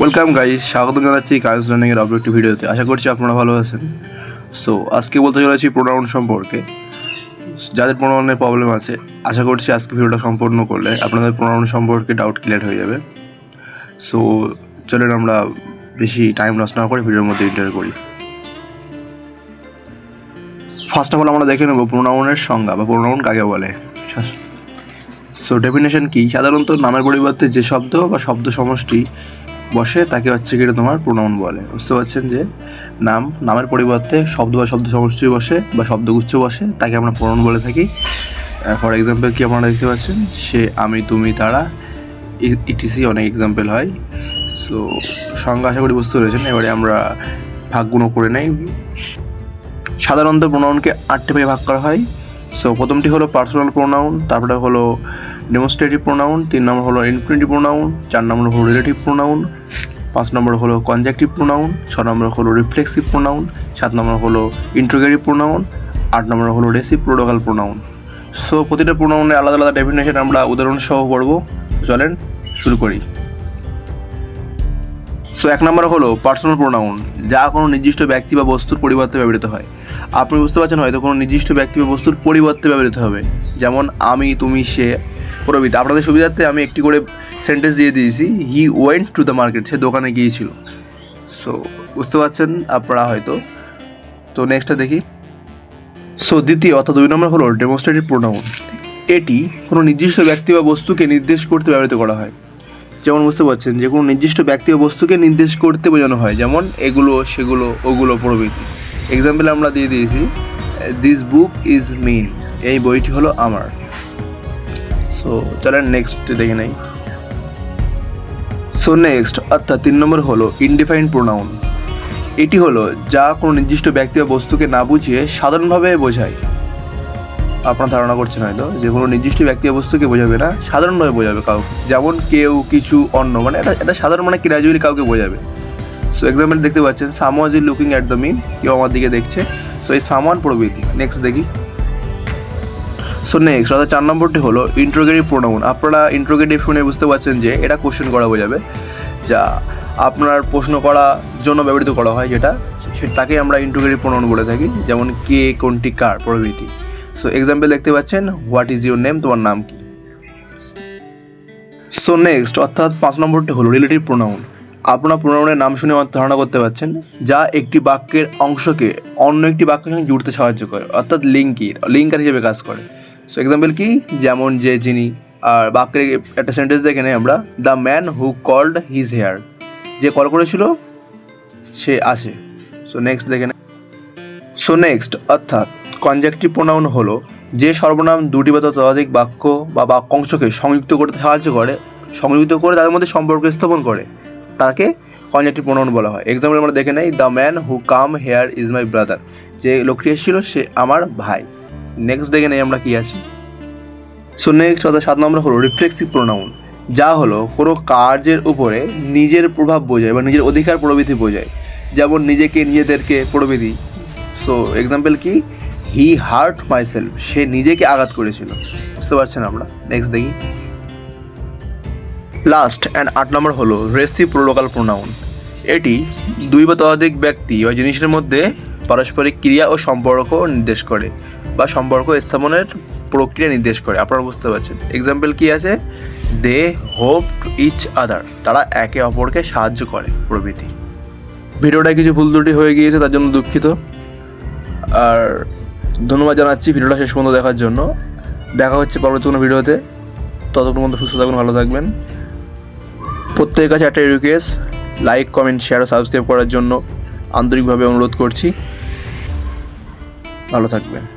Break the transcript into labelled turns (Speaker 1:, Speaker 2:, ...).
Speaker 1: Welcome guys স্বাগত জানাচ্ছি কাজ লার্নিংয়ের অপর একটি ভিডিওতে। আশা করছি আপনারা ভালো আছেন। সো আজকে বলতে চলেছি প্রোনাউন সম্পর্কে। যাদের প্রোনাউনের প্রবলেম আছে, আশা করছি আজকে ভিডিওটা সম্পূর্ণ করলে আপনাদের প্রোনাউন সম্পর্কে ডাউট ক্লিয়ার হয়ে যাবে। সো চলেন আমরা বেশি টাইম লস না করে ভিডিওর মধ্যে ইন্টার করি। ফার্স্ট অফ অল আমরা দেখে নেব প্রোনাউনের সংজ্ঞা, বা প্রোনাউন কাকে বলে। সো ডেফিনেশন কি? সাধারণত নামের পরিবর্তে যে শব্দ বা শব্দ সমষ্টি বসে তাকে হচ্ছে কি তোমার প্রোনাউন বলে। বুঝতে পারছেন যে নাম, নামের পরিবর্তে শব্দ বা শব্দ সমষ্টি বসে বা শব্দগুচ্ছ বসে, তাকে আমরা প্রোনাউন বলে থাকি। ফর এক্সাম্পল কি আপনারা দেখতে পাচ্ছেন? সে, আমি, তুমি, তারা ইটিসি অনেক এক্সাম্পল হয়। সো সংজ্ঞা আশা করি বুঝতে পেরেছেন। এবারে আমরা ভাগগুলো করে নেই। সাধারণত প্রোনাউনকে আটটি ভাগে ভাগ করা হয়। সো প্রথমটি হলো পার্সোনাল প্রোনাউন তারপরে হলো ডেমনস্ট্রেটিভ প্রোনাউন তিন নম্বর হলো ইনফিনিটিভ প্রোনাউন চার নম্বর হলো রিলেটিভ প্রোনাউন পাঁচ নম্বর হলো কনজাক্টিভ প্রোনাউন ছ নম্বর হলো রিফ্লেক্সিভ প্রোনাউন সাত নম্বর হলো ইন্ট্রোগেটিভ প্রোনাউন আট নম্বর হলো রেসিপ্রোটোকাল প্রোনাউন সো প্রতিটা প্রোনাউনের আলাদা আলাদা ডেফিনেশন আমরা উদাহরণ সহ পড়ব। চলেন, শুরু করি। সো এক নম্বর হলো পার্সোনাল প্রোনাউন যা কোনো নির্দিষ্ট ব্যক্তি বা বস্তুর পরিবর্তে ব্যবহৃত হয়। আপনি বুঝতে পারছেন হয়তো কোনো নির্দিষ্ট ব্যক্তি বা বস্তুর পরিবর্তে ব্যবহৃত হবে। যেমন, আমি, তুমি, সে প্রভৃতি আপনাদের সুবিধার্থে আমি একটি করে সেন্টেন্স দিয়ে দিয়েছি। He went to the market সে দোকানে গিয়েছিল। সো বুঝতে পারছেন আপনারা হয়তো। তো নেক্সটটা দেখি। সো দ্বিতীয় অর্থাৎ দুই নম্বর হলো ডেমনস্ট্রেটিভ প্রোনাউন এটি কোনো নির্দিষ্ট ব্যক্তি বা বস্তুকে নির্দেশ করতে ব্যবহৃত করা হয়। যেমন বুঝতে পারছেন যে কোনো নির্দিষ্ট ব্যক্তি বা বস্তুকে নির্দেশ করতে বোঝানো হয়, যেমন এগুলো, সেগুলো, ওগুলো প্রভৃতি। এক্সাম্পল আমরা দিয়ে দিয়েছি দিস বুক ইজ মিন এই বইটি হলো আমার। সো চলেন নেক্সট দেখে নেই। সো নেক্সট অর্থাৎ তিন নম্বর হলো ইনডিফাইন্ড প্রোনাউন এটি হলো যা কোনো নির্দিষ্ট ব্যক্তি বা বস্তুকে না বুঝিয়ে সাধারণভাবে বোঝায়। আপনার ধারণা করছেন হয়তো, যে কোনো নির্দিষ্ট ব্যক্তি বস্তুকে বোঝাবে না, সাধারণভাবে বোঝাবে কাউকে। যেমন কেউ, কিছু, অন্য মানে এটা এটা সাধারণ মানে গ্র্যাজুয়ালি কাউকে বোঝাবে। সো এক্সাম্পল দেখতে পাচ্ছেন, someone's is looking at the mean কেউ আমার দিকে দেখছে। সো এই সামান প্রভৃতি নেক্সট দেখি। সো নেক্সট অর্থাৎ চার নম্বরটি হলো ইন্ট্রোগেটিভ প্রোনাউন আপনারা ইন্ট্রোগেটিভ শুনে বুঝতে পারছেন যে এটা কোশ্চেন করা বোঝাবে। যা আপনার প্রশ্ন করার জন্য ব্যবহৃত করা হয় যেটা সেটাকে আমরা ইন্ট্রোগেটিভ প্রোনাউন বলে থাকি। যেমন কে, কোনটি, কার প্রভৃতি। সো এক্সাম্পল দেখতে পাচ্ছেন হোয়াট ইজ ইউর নেম তোমার নাম কি? সো নেক্সট অর্থাৎ পাঁচ নম্বরটি হলো রিলেটিভ প্রোনাউন আপনার প্রোনাউনের নাম শুনে ধারণা করতে পারছেন, যা একটি বাক্যের অংশকে অন্য একটি বাক্যের সঙ্গে জুড়তে সাহায্য করে, অর্থাৎ লিঙ্কির লিঙ্কার হিসেবে কাজ করে। সো এক্সাম্পল কি? যেমন যে যিনি, আর বাক্যের একটা সেন্টেন্স দেখে নেই আমরা the man who called his here যে কল করেছিল, সে আসে। সো নেক্সট দেখে নেই। সো নেক্সট অর্থাৎ কনজাক্টিভ প্রোনাউন হলো যে সর্বনাম দুটি বা ততোধিক বাক্য বা বাক্যাংশকে সংযুক্ত করতে সাহায্য করে, সংযুক্ত করে তাদের মধ্যে সম্পর্ক স্থাপন করে। তাকে কনজাক্টিভ প্রোনাউন বলা হয়। এক্সাম্পল আমরা দেখে নেই the man who came here is my brother যে লোকটি এসেছিল, সে আমার ভাই। নেক্সট দেখে নেই আমরা কি আছি। সো নেক্সট অর্থাৎ সাত নম্বর হলো রিফ্লেক্সিভ প্রোনাউন যা হলো কোনো কার্যের উপরে নিজের প্রভাব বোঝায় বা নিজের অধিকার প্রবৃত্তি বোঝায়। যেমন নিজেকে নিজেদেরকে প্রবৃত্তি সো এক্সাম্পল কি? হি হার্ট মাইসেলফ সে নিজেকে আঘাত করেছিল। বুঝতে পারছেন আমরা? নেক্সট দেখি। লাস্ট অ্যান্ড আট নম্বর হলো রেসিপ্রোলোকাল প্রোনাউন এটি দুই বা ততোধিক ব্যক্তি বা জিনিসের মধ্যে পারস্পরিক ক্রিয়া ও সম্পর্ক নির্দেশ করে বা সম্পর্ক স্থাপনের প্রক্রিয়া নির্দেশ করে। আপনারা বুঝতে পারছেন। এক্সাম্পল কী আছে? They hope to each other তারা একে অপরকে সাহায্য করে প্রভৃতি। ভিডিওটায় কিছু ভুল ত্রুটি হয়ে গিয়েছে, তার জন্য দুঃখিত। আর ধন্যবাদ জানাচ্ছি ভিডিওটা শেষ পর্যন্ত দেখার জন্য। দেখা হচ্ছে পরবর্তী কোনো ভিডিওতে। ততক্ষণ পর্যন্ত সুস্থ থাকুন, ভালো থাকবেন। প্রত্যেকের কাছে একটা রিকোয়েস্ট লাইক কমেন্ট শেয়ার ও সাবস্ক্রাইব করার জন্য আন্তরিকভাবে অনুরোধ করছি। ভালো থাকবেন।